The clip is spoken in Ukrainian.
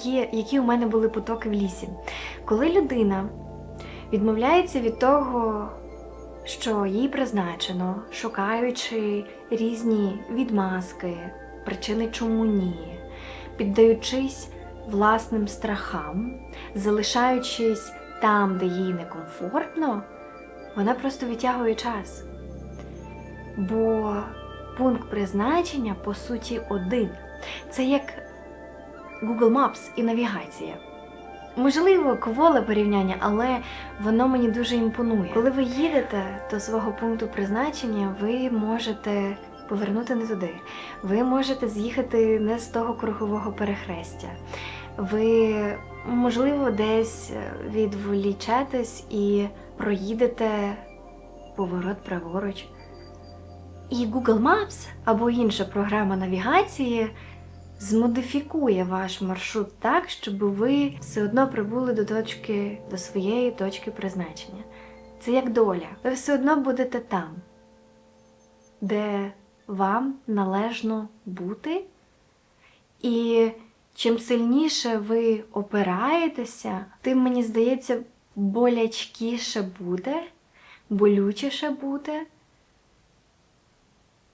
які, які у мене були потоки в лісі. Коли людина відмовляється від того, що їй призначено, шукаючи різні відмазки, причини чому ні, піддаючись власним страхам, залишаючись там, де їй некомфортно, вона просто відтягує час. Бо пункт призначення по суті один. Це як Google Maps і навігація. Можливо, кволе порівняння, але воно мені дуже імпонує. Коли ви їдете до свого пункту призначення, ви можете повернути не туди. Ви можете з'їхати не з того кругового перехрестя. Ви, можливо, десь відволічетесь і проїдете поворот праворуч. І Google Maps або інша програма навігації змодифікує ваш маршрут так, щоб ви все одно прибули до точки, до своєї точки призначення. Це як доля. Ви все одно будете там, де вам належно бути. І чим сильніше ви опираєтеся, тим, мені здається, болячкіше буде, болючіше буде,